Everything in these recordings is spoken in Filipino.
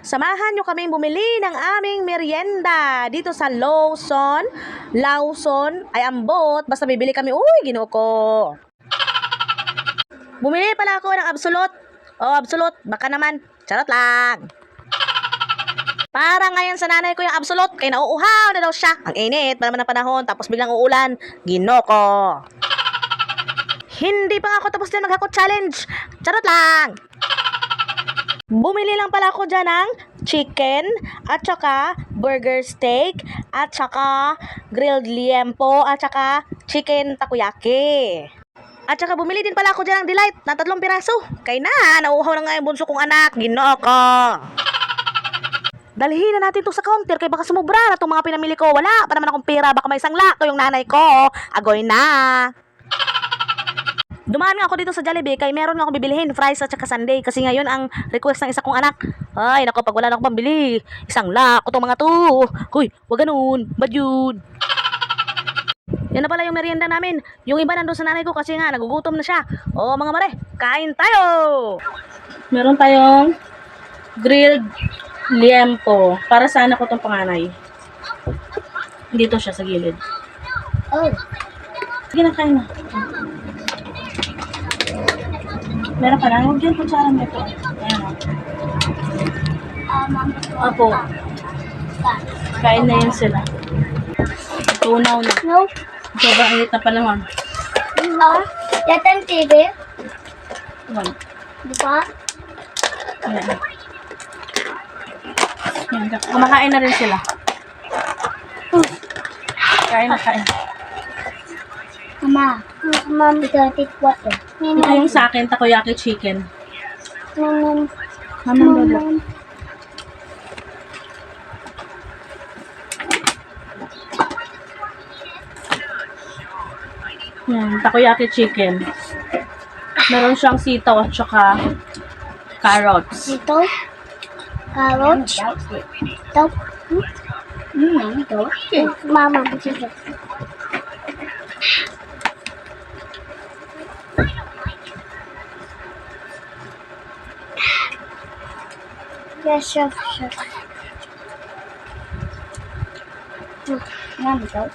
Samahan nyo kaming bumili ng aming merienda dito sa Lawson. Lawson ay ambot. Basta bibili kami. Uy, ginoo ko. Bumili pala ako ng absolute. Oh, absolute. Baka naman. Charot lang. Para ngayon sa nanay ko yung absolute, kaya nauuhaw na daw siya. Ang init, pa naman ang panahon, tapos biglang uulan. Ginoko. Hindi pa ako tapos din maghakot challenge. Charot lang. Bumili lang pala ako dyan ng chicken, at saka burger steak, at saka grilled liempo, at saka chicken takoyaki. At saka bumili din pala ako dyan ng delight na tatlong piraso. Kaya na, nauuhaw na nga yung bunso kong anak. Ginoo ko. Dalhin na natin to sa counter kay baka sumubra na itong mga pinamili ko. Wala pa naman akong pera. Baka may sangla to yung nanay ko. Agoy na. Dumaan nga ako dito sa Jollibee kay meron nga akong bibilihin fries at saka sundae kasi ngayon ang request ng isa kong anak. Ay, nako pag wala na akong pambili, isang lako tong mga to. Hoy, wag ganun, bad yun. Yan na pala yung merienda namin. Yung iba nandun sa nanay ko kasi nga nagugutom na siya. O mga mare, kain tayo! Meron tayong grilled liempo. Para sana ko itong panganay. Dito siya sa gilid. Oh, Sige na, kain na. Meron ka na. Huwag dyan kutsara mo ito. Ayan o. Opo. Kain na yun sila. Tunaw na. no. Sobrang init na panahon. Diba? Yan ang TV. Ayan. Diba? Ayan. Ayan. Kumakain na rin sila. Kain na, kain. Mama. Mama, gonna take water. Ito yung sa akin, takoyaki chicken. Mama. Mamang lola. Yan, takoyaki chicken. Meron siyang sitaw at saka carrots. Ito. Carrots. Ito. Mm, ito. Mama, dito. Yes, chef, chef. Mama, ito.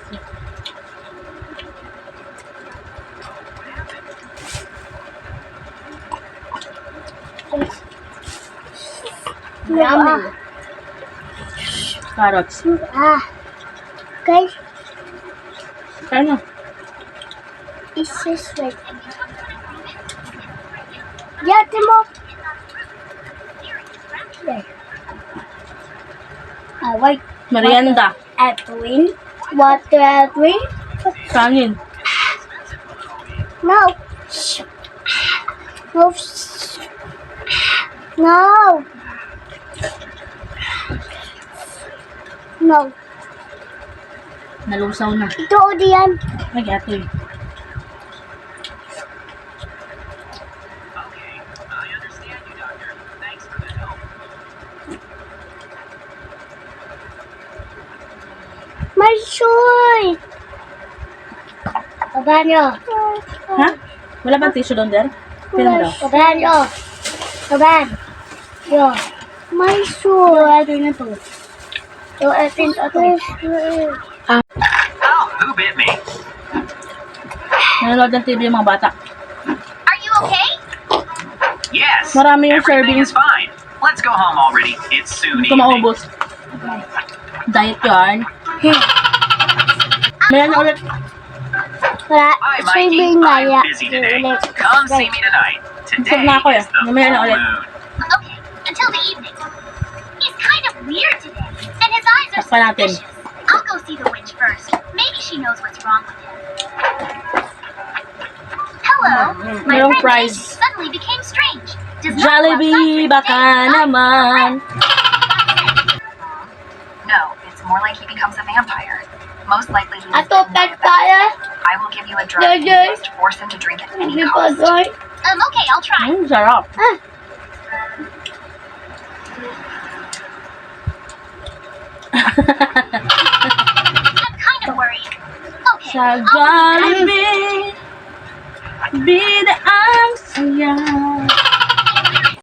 Yummy. Carrots. Ah. Guys, Kaya na. it's this way. Yeah, Timo. There. I like Merienda. Edwin. Water Edwin. Kanin. No. No. No. No. Nalusaw na. Ito o diyan. Ay, atoy. May shoy. Kabanyo. Ha? Wala bang tissue doon, Der? Pino daw. Kabanyo. Kaban. Yo. May shoy. Ito na to. Yo, atin ito. Oh, who bit me? Nanonood ng TV yung mga bata. Are you okay? Yes. Marami yung servings. is fine. Let's go home already. It's soon evening. Diet yarn. Mayroon na ulit. Wala. Hi, Swimming Mikey. na I'm ya. busy today. Come see me tonight. Today na ako is the full Mamaya na ulit. moon. Okay, until the evening. He's kind of weird today, and his eyes are Takpan natin. suspicious. I'll go see the witch first. Maybe she knows what's wrong with him. Hello, my merong friend prize. Suddenly became strange. Does not go Jollibee, outside baka for days. naman. No, it's more like he becomes a vampire. Most likely he was Ato bitten by a pet. I will give you a drug Yeah, and yeah. you must force him to drink at any Hindi pa cost. doon. Um, okay, I'll try. Mm, sarap. Ah. I'm kind of worried. Okay, Sa I'll do that. Jollibee, bida ang saya.